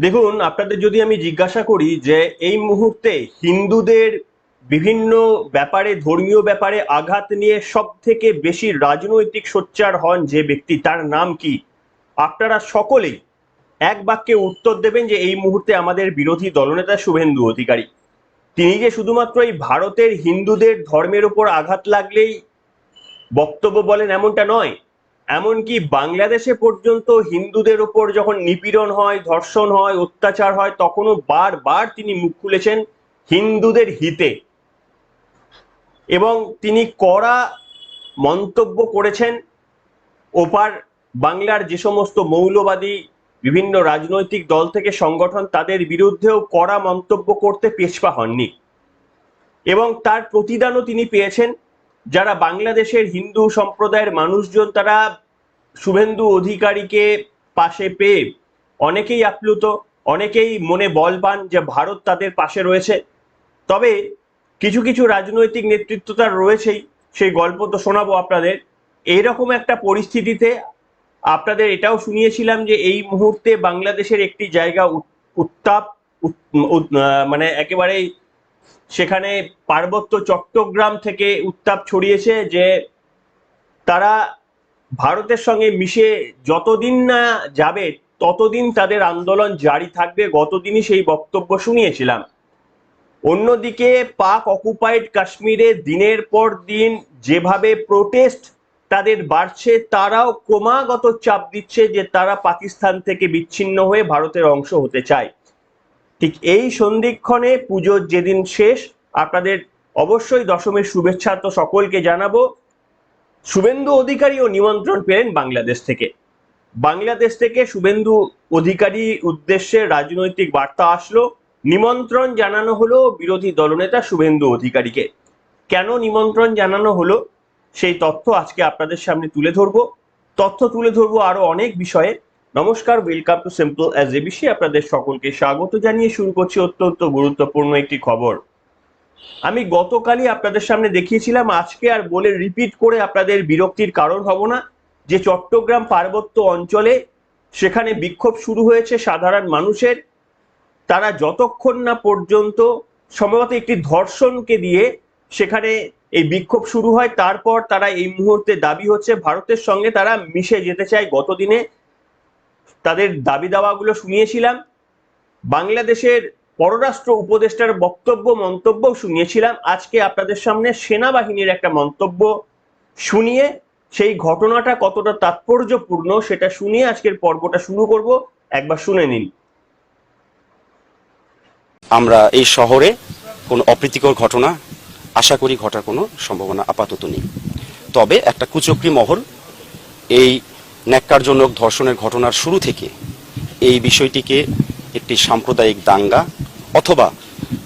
দেখুন, আপনাদের যদি আমি জিজ্ঞাসা করি যে এই মুহূর্তে হিন্দুদের বিভিন্ন ব্যাপারে, ধর্মীয় ব্যাপারে আঘাত নিয়ে সব থেকে বেশি রাজনৈতিক সোচ্চার হন যে ব্যক্তি, তার নাম কি? আপনারা সকলেই এক বাক্যে উত্তর দেবেন যে এই মুহূর্তে আমাদের বিরোধী দলনেতা শুভেন্দু অধিকারী। তিনি যে শুধুমাত্র এই ভারতের হিন্দুদের ধর্মের উপর আঘাত লাগলেই বক্তব্য বলেন এমনটা নয়। এমনকি বাংলাদেশে পর্যন্ত হিন্দুদের ওপর যখন নিপীড়ন হয়, ধর্ষণ হয়, অত্যাচার হয়, তখনও বারবার তিনি মুখ খুলেছেন হিন্দুদের হিতে। এবং তিনি কড়া মন্তব্য করেছেন ওপার বাংলার যে সমস্ত মৌলবাদী, বিভিন্ন রাজনৈতিক দল থেকে সংগঠন, তাদের বিরুদ্ধেও কড়া মন্তব্য করতে পেছপা হননি। এবং তার প্রতিদানও তিনি পেয়েছেন। যারা বাংলাদেশের হিন্দু সম্প্রদায়ের মানুষজন, তারা শুভেন্দু অধিকারীকে পাশে পেয়ে অনেকেই আপ্লুত, অনেকেই মনে বল পান যে ভারত তাদের পাশে রয়েছে। তবে কিছু কিছু রাজনৈতিক নেতৃত্ব তার রয়েছেই, সেই গল্প তো শোনাবো আপনাদের। এইরকম একটা পরিস্থিতিতে আপনাদের এটাও শুনিয়েছিলাম যে এই মুহূর্তে বাংলাদেশের একটি জায়গা উত- উত্তাপ, উত- উত- মানে একেবারেই সেখানে পার্বত্য চট্টগ্রাম থেকে উত্তাপ ছড়িয়েছে যে তারা ভারতের সঙ্গে মিশে যতদিন না যাবে, ততদিন তাদের আন্দোলন জারি থাকবে, গতদিনই সেই বক্তব্য শুনিয়েছিলাম। অন্যদিকে পাক অকুপাইড কাশ্মীরে দিনের পর দিন যেভাবে প্রোটেস্ট তাদের বাড়ছে, তারাও ক্রমাগত চাপ দিচ্ছে যে তারা পাকিস্তান থেকে বিচ্ছিন্ন হয়ে ভারতের অংশ হতে চায়। ঠিক এই সন্ধিক্ষণে পুজোর যেদিন শেষ, আপনাদের অবশ্যই দশমীর শুভেচ্ছা তো সকলকে জানাব। শুভেন্দু অধিকারীও নিমন্ত্রণ পেলেন বাংলাদেশ থেকে। বাংলাদেশ থেকে শুভেন্দু অধিকারী উদ্দেশ্যে রাজনৈতিক বার্তা আসলো। নিমন্ত্রণ জানানো হলো বিরোধী দলনেতা শুভেন্দু অধিকারীকে। কেন নিমন্ত্রণ জানানো হলো? সেই তথ্য আজকে আপনাদের সামনে তুলে ধরবো। তথ্য তুলে ধরবো আরও অনেক বিষয়ে। নমস্কার welcome to simple as A B C আপনাদের সকলকে স্বাগত জানিয়ে শুরু করছি অত্যন্ত গুরুত্বপূর্ণ একটি খবর। আমি গতকালই আপনাদের সামনে দেখিয়েছিলাম, আজকে আর বলে রিপিট করে আপনাদের বিরক্তির কারণ হব না যে চট্টগ্রাম পার্বত্য অঞ্চলে সেখানে বিক্ষোভ শুরু হয়েছে সাধারণ মানুষের। তারা যতক্ষণ না পর্যন্ত সম্ভবত একটি ধর্ষণকে দিয়ে সেখানে এই বিক্ষোভ শুরু হয়, তারপর তারা এই মুহূর্তে দাবি হচ্ছে, ভারতের সঙ্গে তারা মিশে যেতে চায়। গতদিনে তাদের দাবি দাওয়াগুলো শুনিয়েছিলাম। বাংলাদেশের পররাষ্ট্র উপদেষ্টার বক্তব্য মন্তব্য শুনিয়েছিলাম। আজকে আপনাদের সামনে সেনাবাহিনীর একটা মন্তব্য শুনিয়ে সেই ঘটনাটা কতটা তাৎপর্যপূর্ণ সেটা শুনিয়ে আজকের পর্বটা শুরু করব। একবার শুনে নিন। আমরা এই শহরে কোনো অপ্রীতিকর ঘটনা, আশা করি ঘটার কোনো সম্ভাবনা আপাতত নেই। তবে একটা কুচক্রি মহল এই ন্যাক্কারজনক ধর্ষণের ঘটনার শুরু থেকে এই বিষয়টিকে একটি সাম্প্রদায়িক দাঙ্গা অথবা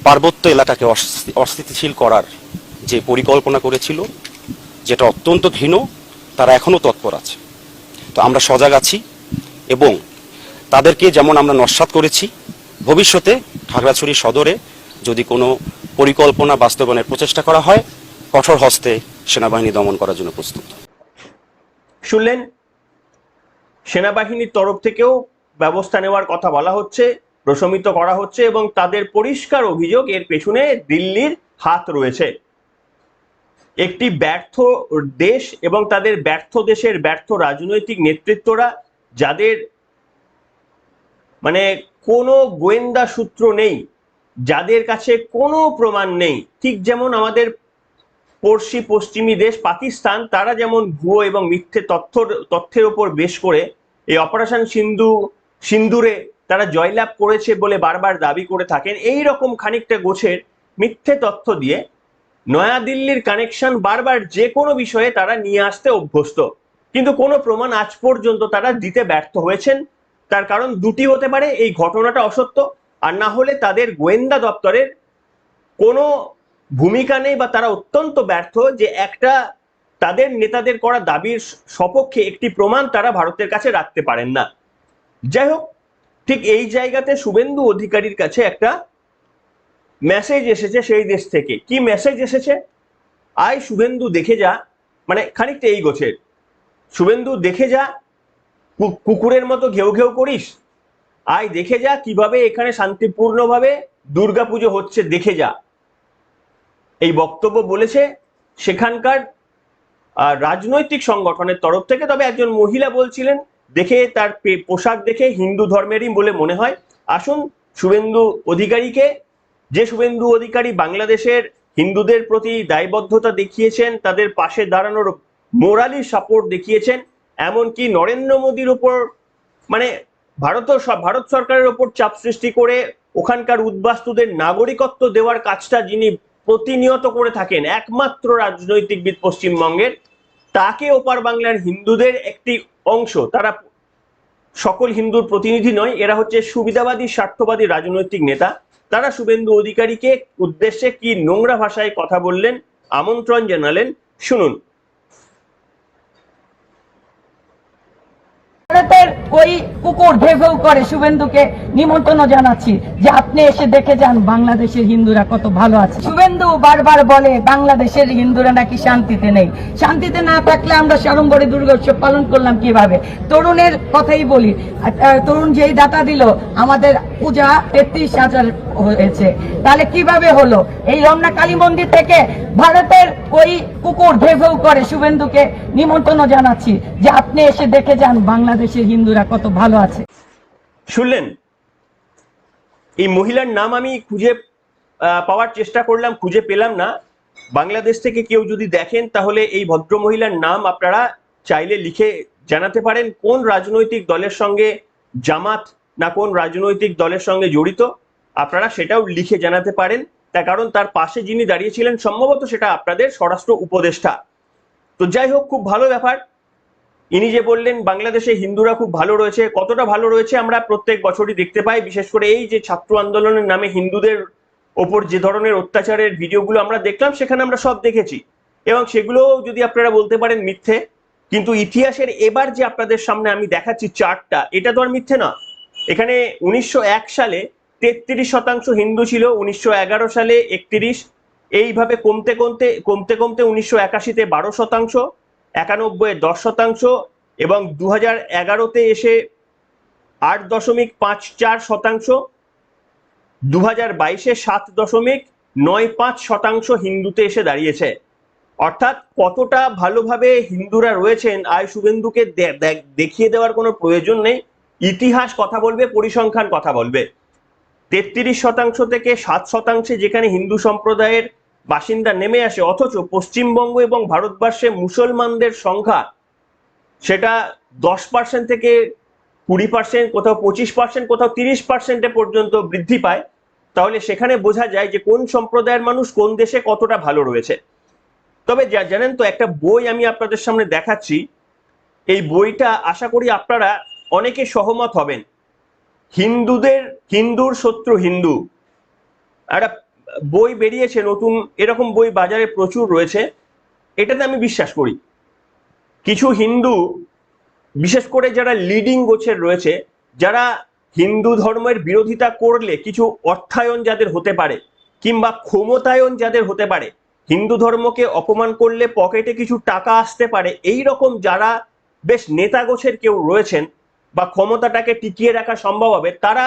পার্বত্য এলাকাকে অস্থিতিশীল করার যে পরিকল্পনা করেছিল, যেটা অত্যন্ত ঘৃণ, তারা এখনও তৎপর আছে। তো আমরা সজাগ আছি এবং তাদেরকে যেমন আমরা নস্বাত করেছি, ভবিষ্যতে খাগড়াছড়ি সদরে যদি কোনো পরিকল্পনা বাস্তবায়নের প্রচেষ্টা করা হয়, কঠোর হস্তে সেনাবাহিনী দমন করার জন্য প্রস্তুত। শুনলেন সেনাবাহিনীর তরফ থেকেও ব্যবস্থা নেওয়ার কথা বলা হচ্ছে, প্রশমিত করা হচ্ছে এবং তাদের পরিষ্কার অভিযোগ এর পেছনে দিল্লির হাত রয়েছে। একটি ব্যর্থ দেশ এবং তাদের ব্যর্থ দেশের ব্যর্থ রাজনৈতিক নেতৃত্বরা যাদের মানে কোনো গোয়েন্দা সূত্র নেই, যাদের কাছে কোনো প্রমাণ নেই, ঠিক যেমন আমাদের পড়শি, পশ্চিমী দেশ, পাকিস্তান, তারা যেমন ভুয়ো এবং মিথ্যে তথ্য তথ্যের ওপর বেশ করে, এই অপারেশন সিন্ধু সিন্ধুরে তারা জয়লাভ করেছে বলে বারবার দাবি করে থাকেন। এই রকম খানিকটা গোছের মিথ্যে তথ্য দিয়ে নয়াদিল্লির কানেকশন বারবার যে কোনো বিষয়ে তারা নিয়ে আসতে অভ্যস্ত। কিন্তু কোনো প্রমাণ আজ পর্যন্ত তারা দিতে ব্যর্থ হয়েছেন। তার কারণ দুটি হতে পারে, এই ঘটনাটা অসত্য, আর না হলে তাদের গোয়েন্দা দপ্তরের কোনো ভূমিকা নেই বা তারা অত্যন্ত ব্যর্থ যে একটা তাদের নেতাদের করা দাবির সপক্ষে একটি প্রমাণ তারা ভারতের কাছে রাখতে পারেন না। যাই হোক, ঠিক এই জায়গাতে শুভেন্দু অধিকারীর কাছে একটা মেসেজ এসেছে সেই দেশ থেকে। কি মেসেজ এসেছে? আয় শুভেন্দু, দেখে যা। মানে খানিকটা এই গোছের শুভেন্দু, দেখে যা। কুকুরের মতো ঘেউ ঘেউ করিস। আয়, দেখে যা কীভাবে এখানে শান্তিপূর্ণভাবে দুর্গাপুজো হচ্ছে, দেখে যা। এই বক্তব্য বলেছে সেখানকার রাজনৈতিক সংগঠনের তরফ থেকে। তবে একজন মহিলা বলছিলেন, দেখে তার পোশাক দেখে হিন্দু ধর্মেরই বলে মনে হয়। আসুন, শুভেন্দু অধিকারীকে, যে শুভেন্দু অধিকারী বাংলাদেশের হিন্দুদের প্রতি দায়বদ্ধতা দেখিয়েছেন, তাদের পাশে দাঁড়ানোর মোরালি সাপোর্ট দেখিয়েছেন, এমনকি নরেন্দ্র মোদীর উপর মানে ভারত ভারত সরকারের ওপর চাপ সৃষ্টি করে ওখানকার উদ্বাস্তুদের নাগরিকত্ব দেওয়ার কাজটা যিনি প্রতিনিয়ত করে থাকেন। একমাত্র রাজনৈতিকবিদ পশ্চিমবঙ্গের। তাকে ওপার বাংলার হিন্দুদের একটি অংশ। তারা সকল হিন্দুর প্রতিনিধি নয়, এরা হচ্ছে সুবিধাবাদী, স্বার্থবাদী রাজনৈতিক নেতা। তারা শুভেন্দু অধিকারীকে উদ্দেশ্যে কি নোংরা ভাষায় কথা বললেন, আমন্ত্রণ জানালেন, শুনুন। ভারতের ওই কুকুর ভেউ করে শুভেন্দুকে নিমন্ত্রণ জানাচ্ছি যে আপনি এসে দেখে যান বাংলাদেশের হিন্দুরা কত ভালো আছে। শুভেন্দু বারবার বলে বাংলাদেশের হিন্দুরা নাকি শান্তিতে নেই। শান্তিতে না থাকলে আমরা সারঙ্গরে দুর্গা উৎসব পালন করলাম কীভাবে? তরুণের কথাই বলি। তরুণ যেই ডাটা দিল, আমাদের পূজা তেত্রিশ হাজার হয়েছে। তাহলে কীভাবে হলো? এই রমনা কালী মন্দির থেকে ভারতের ওই কুকুর ভেউ করে শুভেন্দুকে নিমন্ত্রণ জানাচ্ছি যে আপনি এসে দেখে যান বাংলাদেশের হিন্দুরা কত ভালো আছে। শুনলেন? এই মহিলার নাম আমি খুঁজে পাওয়ার চেষ্টা করলাম, খুঁজে পেলাম না। বাংলাদেশ থেকে কেউ যদি দেখেন, তাহলে এই ভদ্র মহিলার নাম আপনারা চাইলে লিখে জানাতে পারেন, কোন রাজনৈতিক দলের সঙ্গে জামাত না কোন রাজনৈতিক দলের সঙ্গে জড়িত। আপনারা সেটাও লিখে জানাতে পারেন। তার কারণ তার পাশে যিনি দাঁড়িয়েছিলেন, সম্ভবত সেটা আপনাদের স্বরাষ্ট্র উপদেষ্টা। তো যাই হোক, খুব ভালো ব্যাপার। ইনি যে বললেন, বাংলাদেশে হিন্দুরা খুব ভালো রয়েছে, কতটা ভালো রয়েছে আমরা প্রত্যেক বছরই দেখতে পাই, বিশেষ করে এই যে ছাত্র আন্দোলনের নামে হিন্দুদের ওপর যে ধরনের অত্যাচারের ভিডিওগুলো আমরা দেখলাম, সেখানে আমরা সব দেখেছি। এবং সেগুলো যদি আপনারা বলতে পারেন মিথ্যে, কিন্তু ইতিহাসের এবার যে আপনাদের সামনে আমি দেখাচ্ছি চার্টটা এটা তো আর মিথ্যে না। এখানে উনিশশো এক সালে তেত্রিশ শতাংশ হিন্দু ছিল, উনিশশো এগারো সালে একত্রিশ, এইভাবে কমতে কমতে কমতে কমতে উনিশশো একাশিতে বারো শতাংশ একানব্বই দশ শতাংশ এবং দু হাজার এগারোতে এসে আট দশমিক পাঁচ চার শতাংশ দু হাজার বাইশে সাত দশমিক নয় পাঁচ শতাংশ হিন্দুতে এসে দাঁড়িয়েছে। অর্থাৎ কতটা ভালোভাবে হিন্দুরা রয়েছেন, আয় শুভেন্দুকে দেখিয়ে দেওয়ার কোনো প্রয়োজন নেই। ইতিহাস কথা বলবে, পরিসংখ্যান কথা বলবে। তেত্রিশ শতাংশ থেকে সাত শতাংশে যেখানে হিন্দু সম্প্রদায়ের বাসিন্দা নেমে আসে, অথচ পশ্চিমবঙ্গ এবং ভারতবর্ষে মুসলমানদের সংখ্যা সেটা দশ পার্সেন্ট থেকে কুড়ি পার্সেন্ট কোথাও পঁচিশ পার্সেন্ট কোথাও তিরিশ পার্সেন্টে পর্যন্ত বৃদ্ধি পায়। তাহলে সেখানে বোঝা যায় যে কোন সম্প্রদায়ের মানুষ কোন দেশে কতটা ভালো রয়েছে। তবে যা- জানেন তো, একটা বই আমি আপনাদের সামনে দেখাচ্ছি। এই বইটা আশা করি আপনারা অনেকে সহমত হবেন। হিন্দুদের, হিন্দুর শত্রু হিন্দু। একটা বই বেরিয়েছে, নতুন এরকম বই বাজারে প্রচুর রয়েছে। এটাতে আমি বিশ্বাস করি। কিছু হিন্দু, বিশেষ করে যারা লিডিং গোছের রয়েছে, যারা হিন্দু ধর্মের বিরোধিতা করলে কিছু অর্থায়ন যাদের হতে পারে, কিংবা ক্ষমতায়ন যাদের হতে পারে, হিন্দু ধর্মকে অপমান করলে পকেটে কিছু টাকা আসতে পারে এই রকম যারা বেশ নেতা গোছের কেউ রয়েছেন বা ক্ষমতাটাকে টিকিয়ে রাখা সম্ভব হবে, তারা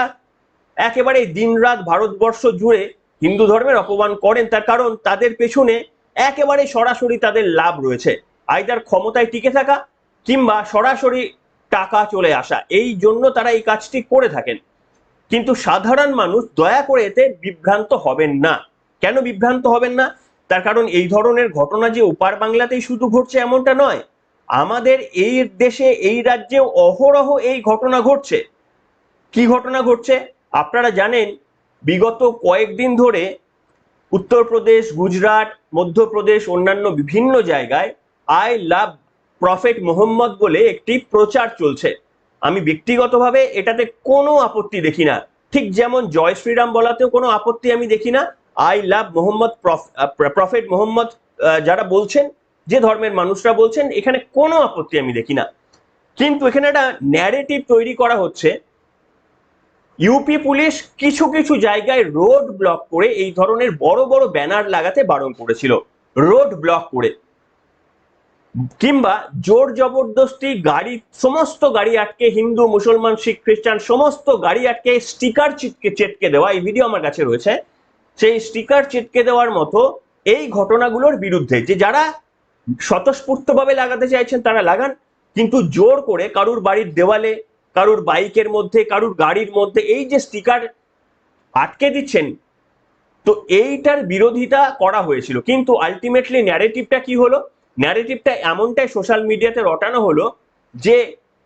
একেবারে দিনরাত ভারতবর্ষ জুড়ে হিন্দু ধর্মের অপমান করেন তার কারণ তাদের পেছনে একেবারে সরাসরি তাদের লাভ রয়েছে। আইদার ক্ষমতায় টিকে থাকা কিংবা সরাসরি টাকা চলে আসা, এই জন্য তারা এই কাজটি করে থাকেন। কিন্তু সাধারণ মানুষ দয়া করে এতে বিভ্রান্ত হবেন না। কেন বিভ্রান্ত হবেন না? তার কারণ এই ধরনের ঘটনা যে ওপার বাংলাতেই শুধু ঘটছে এমনটা নয়, আমাদের এই দেশে, এই রাজ্যেও অহরহ এই ঘটনা ঘটছে। কি ঘটনা ঘটছে? আপনারা জানেন বিগত কয়েকদিন ধরে উত্তরপ্রদেশ, গুজরাট, মধ্যপ্রদেশ, অন্যান্য বিভিন্ন জায়গায় আই লাভ প্রফেট মোহাম্মদ বলে একটি প্রচার চলছে। আমি ব্যক্তিগতভাবে এটাতে কোনো আপত্তি দেখি না। ঠিক যেমন জয় শ্রীরাম বলাতেও কোনো আপত্তি আমি দেখি না। I love Muhammad prophet Muhammad যারা বলছেন, যে ধর্মের মানুষরা বলছেন, এখানে কোনো আপত্তি আমি দেখি না। কিন্তু এখানে একটা ন্যারেটিভ তৈরি করা হচ্ছে ইউপি পুলিশ কিছু কিছু জায়গায় রোড ব্লক করে এই ধরনের বড় বড় ব্যানার লাগাতে বারণ করেছিল। রোড ব্লক করে। কিংবা জোর জবরদস্তি গাড়ি, সমস্ত গাড়ি আটকে, হিন্দু, মুসলমান, শিখ, খ্রিস্টান, সমস্ত গাড়ি আটকে স্টিকার চিটকে চেটকে দেওয়া, এই ভিডিও আমার কাছে রয়েছে, সেই স্টিকার চিটকে দেওয়ার মতো এই ঘটনাগুলোর বিরুদ্ধে যে যারা স্বতঃস্ফূর্তভাবে লাগাতে চাইছেন তারা লাগান, কিন্তু জোর করে কারুর বাড়ির দেওয়ালে কারুর বাইকের মধ্যে, কারুর গাড়ির মধ্যে, এই যে স্টিকার আটকে দিচ্ছেন, তো এইটার বিরোধিতা করা হয়েছিল। কিন্তু আলটিমেটলি ন্যারেটিভটা কি হলো? ন্যারেটিভটা এমনটাই সোশ্যাল মিডিয়াতে রটানো হলো যে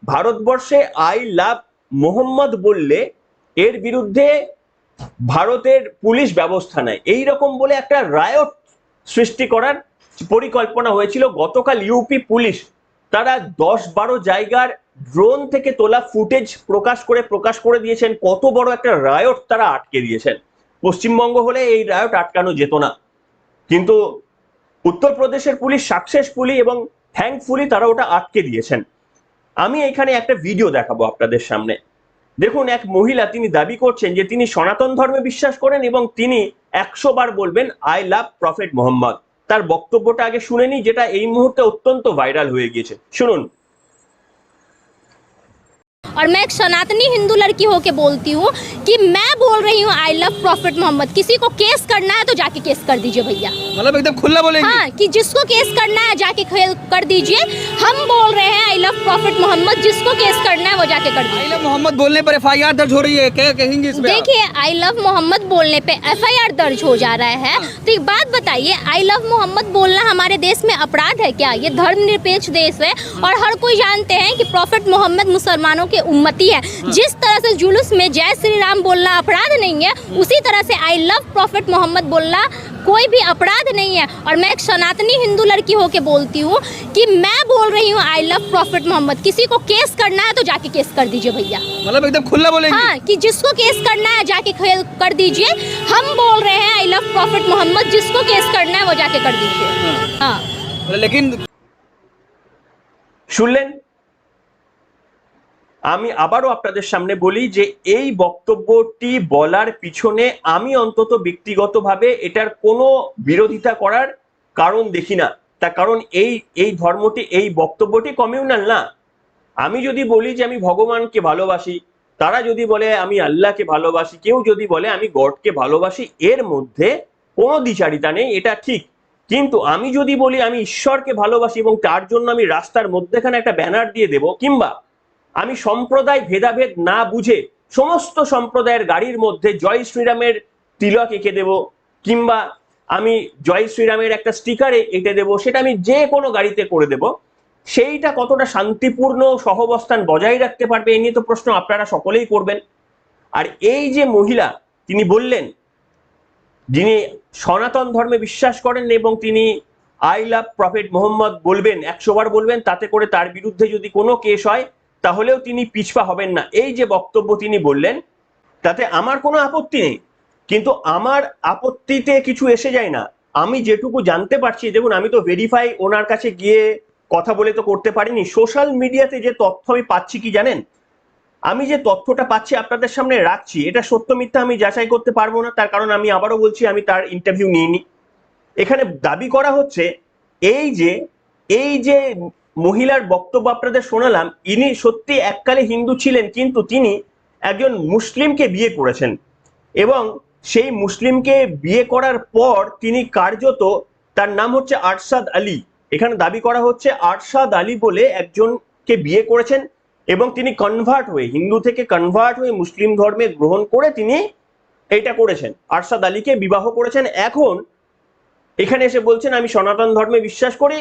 ভারতবর্ষে আই লাভ মোহাম্মদ বললে এর বিরুদ্ধে ভারতের পুলিশ ব্যবস্থা নেয়। এই রকম বলে একটা রায়ট সৃষ্টি করার পরিকল্পনা হয়েছিল। গতকাল ইউপি পুলিশ তারা দশ বারো জায়গার ড্রোন থেকে তোলা ফুটেজ প্রকাশ করে প্রকাশ করে দিয়েছেন। কত বড় একটা রায়ট তারা আটকে দিয়েছেন। পশ্চিমবঙ্গ হলে এই রায়ট আটকানো যেত না। কিন্তু উত্তরপ্রদেশের পুলিশ সাকসেসফুলি এবং থ্যাঙ্কফুলি তারা ওটা আটকে দিয়েছেন। আমি এখানে একটা ভিডিও দেখাবো আপনাদের সামনে। দেখুন, এক মহিলা তিনি দাবি করছেন যে তিনি সনাতন ধর্মে বিশ্বাস করেন এবং তিনি একশো বার বলবেন আই লাভ প্রফেট মোহাম্মদ তার বক্তব্যটা আগে শুনেনি যেটা এই মুহূর্তে অত্যন্ত ভাইরাল হয়ে গিয়েছে। শুনুন और मैं एक सनातनी हिंदू लड़की होके बोलती हूँ कि मैं बोल रही हूँ आई लव प्रॉफिट मोहम्मद किसी को केस करना है तो जाके केस कर दीजिए भैया। मतलब एकदम खुला बोलेंगे। हाँ कि जिसको केस करना है जाके खेल कर दीजिए। हम बोल रहे हैं आई लव प्रॉफिट मोहम्मद जिसको केस करना है वो जाके कर दीजिए। आई लव मोहम्मद बोलने पर एफआईआर दर्ज हो रही है क्या? कहेंगे देखिए आई लव मोहम्मद बोलने पे एफआईआर दर्ज हो जा रहा है। तो एक बात बताइए आई लव मोहम्मद बोलना हमारे देश में अपराध है क्या? ये धर्मनिरपेक्ष देश है। और हर कोई जानते हैं कि प्रॉफिट मोहम्मद मुसलमानों के उम्मती है जिस तरह से जुलूस में जय श्री राम बोलना अपराध नहीं है उसी तरह से आई लव प्रॉफिट मोहम्मद बोलना कोई भी अपराध नहीं है और मैं एक सनातनी हिंदू लड़की होके बोलती हूँ कि मैं बोल रही हूँ आई लव प्रॉफिट मोहम्मद किसी को केस करना है तो जाके केस कर दीजिए भैया मतलब एकदम खुला बोलेंगे हाँ कि जिसको केस करना है जाके खेल कर दीजिए हम बोल रहे हैं आई लव प्रॉफिट मोहम्मद जिसको केस करना है वो जाके कर दीजिए हाँ मतलब लेकिन শুনলেন আমি আবারও আপনাদের সামনে বলি যে এই বক্তব্যটি বলার পিছনে আমি অন্তত ব্যক্তিগতভাবে এটার কোনো বিরোধিতা করার কারণ দেখি না। তার কারণ এই এই ধর্মটি, এই বক্তব্যটি কমিউনাল না। আমি যদি বলি যে আমি ভগবানকে ভালোবাসি, তারা যদি বলে আমি আল্লাহকে ভালোবাসি, কেউ যদি বলে আমি গডকে ভালোবাসি, এর মধ্যে কোনো দ্বিচারিতা নেই, এটা ঠিক। কিন্তু আমি যদি বলি আমি ঈশ্বরকে ভালোবাসি এবং তার জন্য আমি রাস্তার মধ্যেখানে একটা ব্যানার দিয়ে দেব, কিংবা আমি সম্প্রদায় ভেদাভেদ না বুঝে সমস্ত সম্প্রদায়ের গাড়ির মধ্যে জয় শ্রীরামের তিলক এঁকে দেব, কিংবা আমি জয় শ্রীরামের একটা স্টিকারে এঁটে দেব, সেটা আমি যে কোনো গাড়িতে করে দেব। সেইটা কতটা শান্তিপূর্ণ সহবস্থান বজায় রাখতে পারবে এই নিয়ে তো প্রশ্ন আপনারা সকলেই করবেন। আর এই যে মহিলা, তিনি বললেন, যিনি সনাতন ধর্মে বিশ্বাস করেন এবং তিনি আই লাভ প্রফেট মোহাম্মদ বলবেন একশোবার বলবেন, তাতে করে তার বিরুদ্ধে যদি কোনো কেস হয় তাহলেও তিনি পিছপা হবেন না। এই যে বক্তব্য তিনি বললেন, তাতে আমার কোনো আপত্তি নেই। কিন্তু আমার আপত্তিতে কিছু এসে যায় না। আমি যেটুকু জানতে পারছি, দেখুন, আমি তো ভেরিফাই ওনার কাছে গিয়ে কথা বলে তো করতে পারিনি। সোশ্যাল মিডিয়াতে যে তথ্য আমি পাচ্ছি কি জানেন? আমি যে তথ্যটা পাচ্ছি আপনাদের সামনে রাখছি, এটা সত্য মিথ্যা আমি যাচাই করতে পারব না। তার কারণ আমি আবারও বলছি, আমি তার ইন্টারভিউ নিইনি। এখানে দাবি করা হচ্ছে, এই যে এই যে মহিলার বক্তব্য আপনাদের শোনালাম, ইনি সত্যি এককালে হিন্দু ছিলেন, কিন্তু তিনি একজন মুসলিমকে বিয়ে করেছেন। এবং সেই মুসলিমকে বিয়ে করার পর তিনি কার্যত, তার নাম হচ্ছে আরশাদ আলী। এখানে দাবি করা হচ্ছে আরশাদ আলী বলে একজনকে বিয়ে করেছেন এবং তিনি কনভার্ট হয়ে, হিন্দু থেকে কনভার্ট হয়ে মুসলিম ধর্মে গ্রহণ করে তিনি এটা করেছেন। আরশাদ আলীকে বিবাহ করেছেন। এখন এখানে এসে বলছেন, আমি সনাতন ধর্মে বিশ্বাস করি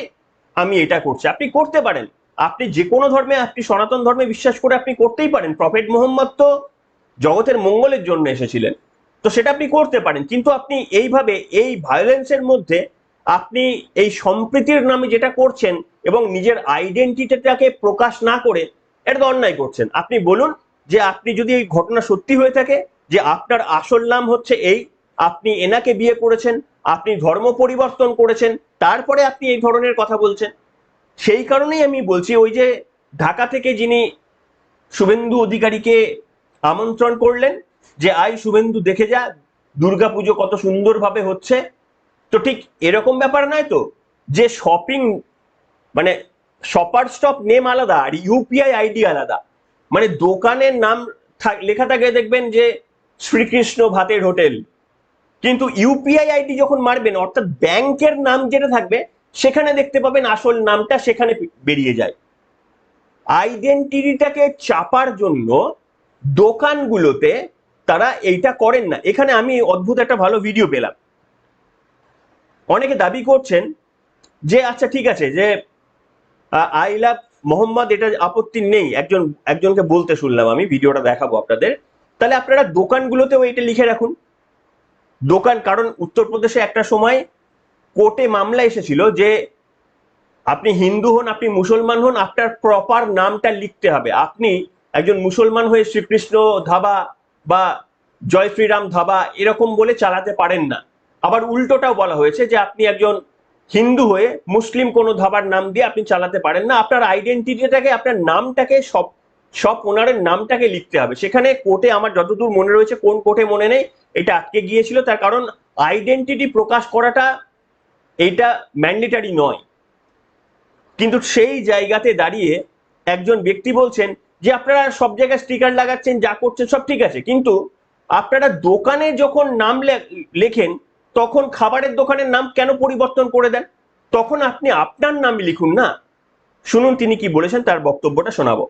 আমি এটা করছি। আপনি করতে পারেন। আপনি যে কোনো ধর্মে, আপনি সনাতন ধর্মে বিশ্বাস করে আপনি করতেই পারেন। প্রফেট মোহাম্মদ তো জগতের মঙ্গলের জন্য এসেছিলেন। তো সেটা আপনি করতে পারেন। কিন্তু আপনি এইভাবে এই ভায়োলেন্সের মধ্যে আপনি এই সম্প্রীতির নামে যেটা করছেন এবং নিজের আইডেন্টিটিটাকে প্রকাশ না করে এটা তো অন্যায় করছেন। আপনি বলুন যে আপনি যদি এই ঘটনা সত্যি হয়ে থাকে যে আপনার আসল নাম হচ্ছে এই, আপনি এনাকে বিয়ে করেছেন, আপনি ধর্ম পরিবর্তন করেছেন তারপরে আপনি এই ধরনের কথা বলছেন। সেই কারণেই আমি বলছি, ওই যে ঢাকা থেকে যিনি শুভেন্দু অধিকারীকে আমন্ত্রণ করলেন যে আই শুভেন্দু, দেখে যা দুর্গাপুজো কত সুন্দরভাবে হচ্ছে। তো ঠিক এরকম ব্যাপার নয় তো, যে শপিং মানে শপার স্টপ নেম আলাদা আর ইউপিআই আইডি আলাদা। মানে দোকানের নাম লেখা থাকে দেখবেন যে শ্রীকৃষ্ণ ভাতের হোটেল। কিন্তু ইউপিআই আইডি যখন মারবেন, অর্থাৎ ব্যাংকের নাম যেটা থাকবে, সেখানে দেখতে পাবেন আসল নামটা সেখানে বেরিয়ে যায়। আইডেন্টিটিটাকে চাপার জন্য দোকানগুলোতে তারা এইটা করেন না। এখানে আমি অদ্ভুত একটা ভালো ভিডিও পেলাম। অনেকে দাবি করছেন যে আচ্ছা ঠিক আছে, যে আই লাভ মোহাম্মদ, এটা আপত্তি নেই। একজন, একজনকে বলতে শুনলাম আমি, ভিডিওটা দেখাবো আপনাদের। তাহলে আপনারা দোকানগুলোতেও এটা লিখে রাখুন। দোকান, কারণ উত্তরপ্রদেশে একটা সময় কোর্টে মামলা এসেছিল যে আপনি হিন্দু হন, আপনি মুসলমান হন, আপনার প্রপার নামটা লিখতে হবে। আপনি একজন মুসলমান হয়ে শ্রীকৃষ্ণ ধাবা বা জয় শ্রীরাম ধাবা এরকম বলে চালাতে পারেন না। আবার উল্টোটাও বলা হয়েছে যে আপনি একজন হিন্দু হয়ে মুসলিম কোনো ধাবার নাম দিয়ে আপনি চালাতে পারেন না। আপনার আইডেন্টিটিটাকে আপনার নামটাকে সব সব ওনারের নামটাকে লিখতে হবে। সেখানে কোর্টে আমার যতদূর মনে রয়েছে, কোন কোর্টে মনে নেই, এটা আটকে গিয়েছিল। তার কারণ আইডেন্টিটি প্রকাশ করাটা এইটা ম্যান্ডেটারি নয়। কিন্তু সেই জায়গাতে দাঁড়িয়ে একজন ব্যক্তি বলছেন যে, আপনারা সব জায়গায় স্টিকার লাগাচ্ছেন, যা করছেন, সব ঠিক আছে। কিন্তু আপনারা দোকানে যখন নাম লেখেন, তখন খাবারের দোকানের নাম কেন পরিবর্তন করে দেন? তখন আপনি আপনার নাম লিখুন না। শুনুন তিনি কি বলেছেন, তার বক্তব্যটা শোনাবো।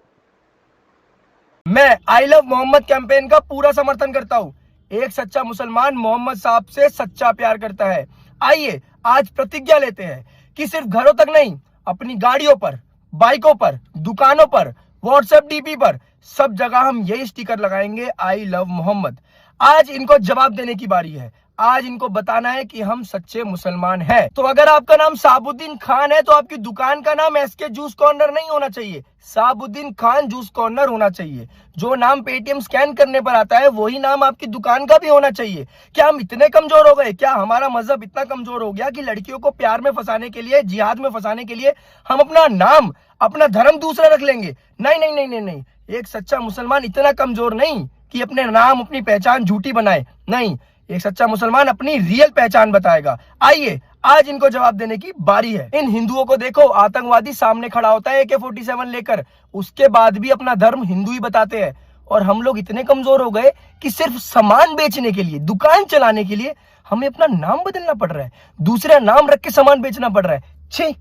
मैं आई लव मोहम्मद कैंपेन का पूरा समर्थन करता हूँ। एक सच्चा मुसलमान मोहम्मद साहब से सच्चा प्यार करता है। आइए, आज प्रतिज्ञा लेते हैं कि सिर्फ़ घरों तक नहीं, अपनी गाड़ियों पर, बाइकों पर, दुकानों पर व्हाट्सएप डीपी पर, सब जगह हम यही स्टिकर लगाएँगे आई लव मोहम्मद। आज इनको जवाब देने की बारी है। आज इनको बताना है कि हम सच्चे मुसलमान हैं। तो अगर आपका नाम साबुद्दीन खान है तो आपकी दुकान का नाम एस के जूस कॉर्नर नहीं होना चाहिए। साबुद्दीन खान जूस कॉर्नर होना चाहिए। जो नाम पेटीएम स्कैन करने पर आता है, वही नाम आपकी दुकान का भी होना चाहिए। क्या हम इतने कमज़ोर हो गए? क्या हमारा मज़हब इतना कमज़ोर हो गया कि लड़कियों को प्यार में फंसाने के लिए, जिहाद में फंसाने के लिए हम अपना नाम, अपना धर्म दूसरा रख लेंगे? नहीं नहीं नहीं नहीं नहीं। एक सच्चा मुसलमान इतना कमज़ोर नहीं कि अपने नाम, अपनी पहचान झूठी बनाए। नहीं एक सच्चा मुसलमान अपनी रियल पहचान बताएगा। आइए, आज इनको जवाब देने की बारी है। इन हिंदुओं को देखो, आतंकवादी सामने खड़ा होता है ए के फोर्टी सेवन लेकर। उसके बाद भी अपना धर्म हिंदू ही बताते हैं। और हम लोग इतने कमज़ोर हो गए कि सिर्फ़ सामान बेचने के लिए, दुकान चलाने के लिए हमें अपना नाम बदलना पड़ रहा है। दूसरा नाम रख के सामान बेचना पड़ रहा है। छी,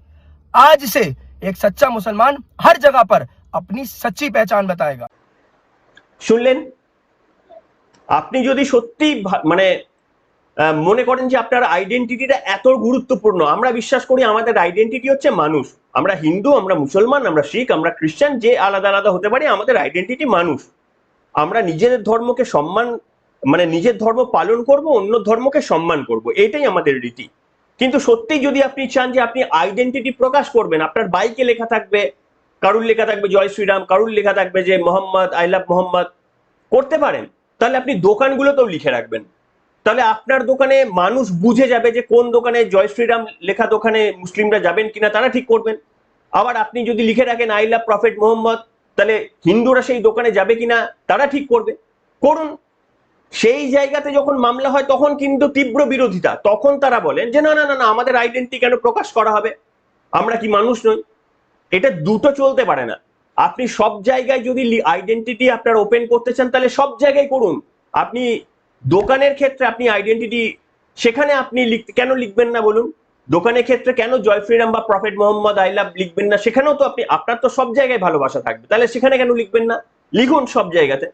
आज से एक सच्चा मुसलमान हर जगह पर अपनी सच्ची पहचान बताएगा। सुन लेन আপনি যদি সত্যি মানে মনে করেন যে আপনার আইডেন্টিটিটা এত গুরুত্বপূর্ণ, আমরা বিশ্বাস করি আমাদের আইডেন্টিটি হচ্ছে মানুষ। আমরা হিন্দু, আমরা মুসলমান, আমরা শিখ, আমরা খ্রিস্টান, যে আলাদা আলাদা হতে পারি, আমাদের আইডেন্টিটি মানুষ। আমরা নিজেদের ধর্মকে সম্মান মানে নিজের ধর্ম পালন করব, অন্য ধর্মকে সম্মান করব, এটাই আমাদের রীতি। কিন্তু সত্যি যদি আপনি চান যে আপনি আইডেন্টিটি প্রকাশ করবেন, আপনার বাইকে লেখা থাকবে, কারুর লেখা থাকবে জয় শ্রীরাম, কারুর লেখা থাকবে যে মোহাম্মদ, আই লাভ মোহাম্মদ, করতে পারেন। তাহলে আপনি দোকানগুলোতেও লিখে রাখবেন। তাহলে আপনার দোকানে মানুষ বুঝে যাবে যে কোন দোকানে জয় শ্রীরাম লেখা দোকানে মুসলিমরা যাবেন কিনা, তারা ঠিক করবেন। আবার আপনি যদি লিখে রাখেন, আই লাভ প্রফেট মোহাম্মদ তাহলে হিন্দুরা সেই দোকানে যাবে কিনা, তারা ঠিক করবে। করুন। সেই জায়গাতে যখন মামলা হয়, তখন কিন্তু তীব্র বিরোধিতা। তখন তারা বলেন যে, না না না না, আমাদের আইডেন্টি কেন প্রকাশ করা হবে? আমরা কি মানুষ নই? এটা দুটো চলতে পারে না। আপনি সব জায়গায় যদি আইডেন্টিটি আপনার ওপেন করতে চান, তাহলে সব জায়গায় করুন। আপনি দোকানের ক্ষেত্রে আপনি আইডেন্টিটি সেখানে আপনি লিখতে কেন লিখবেন না বলুন? দোকানের ক্ষেত্রে কেন জয় শ্রীরাম বা প্রফেট মোহাম্মদ আই লাভ লিখবেন না? সেখানেও তো আপনি আপনার তো সব জায়গায় ভালোবাসা থাকবে। তাহলে সেখানে কেন লিখবেন না? লিখুন সব জায়গাতে।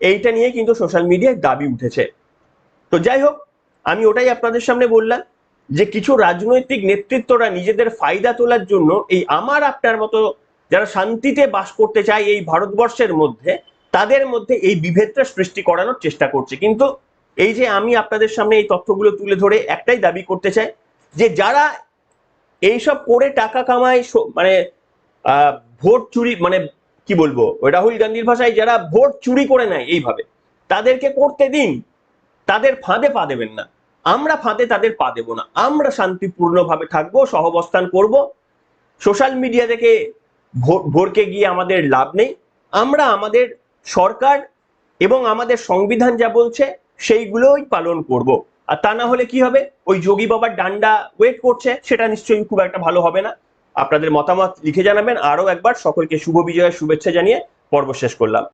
এইটা নিয়ে কিন্তু সোশ্যাল মিডিয়ায় দাবি উঠেছে। তো যাই হোক, আমি ওটাই আপনাদের সামনে বললাম যে কিছু রাজনৈতিক নেতৃত্বরা নিজেদের ফায়দা তোলার জন্য এই আমার আপনার মতো যারা শান্তিতে বাস করতে চায় এই ভারতবর্ষের মধ্যে, তাদের মধ্যে এই বিভেদটা সৃষ্টি করানোর চেষ্টা করছে। কিন্তু এই যে আমি আপনাদের সামনে এই তথ্যগুলো তুলে ধরে একটাই দাবি করতে চাই, যে যারা এইসব করে টাকা কামায় মানে ভোট চুরি মানে কি বলব, রাহুল গান্ধীর ভাষায় যারা ভোট চুরি করে নেয় এইভাবে, তাদেরকে করতে দিন। তাদের ফাঁদে পা দেবেন না। আমরা ফাঁদে তাদের পা দেবো না। আমরা শান্তিপূর্ণভাবে থাকব, সহবস্থান করব। সোশ্যাল মিডিয়া থেকে ভোরকে গিয়ে আমাদের লাভ নেই। আমরা আমাদের সরকার এবং আমাদের সংবিধান যা বলছে, সেইগুলোই পালন করব। আর তা না হলে কি হবে? ওই যোগী বাবার ডান্ডা ওয়েট করছে, সেটা নিশ্চয়ই খুব একটা ভালো হবে না। আপনাদের মতামত লিখে জানাবেন। আরও একবার সকলকে শুভ বিজয়ের শুভেচ্ছা জানিয়ে পর্ব শেষ করলাম।